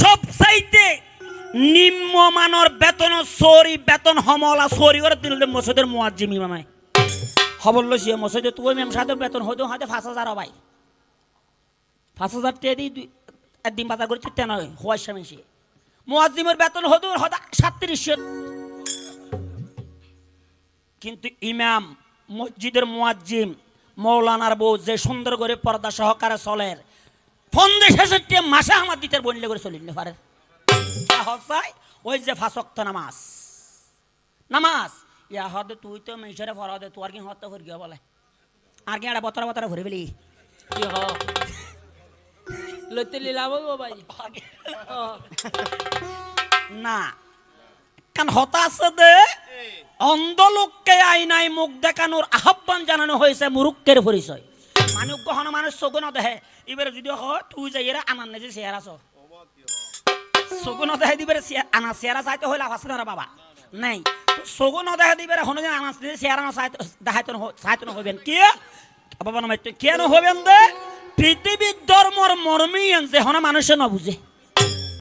সব চাইতে নিম্নমানর বেতন সরি বেতন হমলা সরি করে দিল মসজিদের মুয়াজ্জিম ইমামাই খবর লইছি মসজিদে তুই মেম সাথে বেতন হয়তো হাতে পাঁচ হাজার ভাই। পাঁচ হাজার টাকা দিই একদিন বাজার করে চিত্তে নয় হওয়ার সময় সে মুয়াজ্জিমের বেতন হতো হয়তো সাতত্রিশশো কিন্তু ইমাম, মসজিদের মুয়াজ্জিম, মৌলানার বউ যে সুন্দর করে পর্দা সহকারে চলের পঞ্চাশ হাজার টাকা মাসে আমার দিতে বনলে করে চলিনি পারে হসাই ওই যে ফাঁসক্ত নামাজ। নামাজ? ইয়া হদে তুই তো মেশরে ফরা দে তোর কি হতে ফুর গিয়া বলে? আর কি একটা বতরা বতরা ভরে ফেলি কি হ লইতে লিলাব গো ভাই। না। কারণ হতাশে দে। অন্ধ লোককে আইনাই মুখ দেখানোর আহ্বান জানানো হয়েছে মুরুক্কের পরিচয়। গহন মানুষ চগুন দেহে এবার যদি হ তুই যাই আনার নেজে চেহারা দিবে আনা চেহারা চাইতে না বাবা। নাই। চগুন দেহে দিবে হন যে আনা চেহারা দেখাইতে চাইতে হবেন কি বাবা নামাইতে কেন হবেন দে পৃথিবীর ধর্মর মর্মী যে হন মানুষে নবুঝে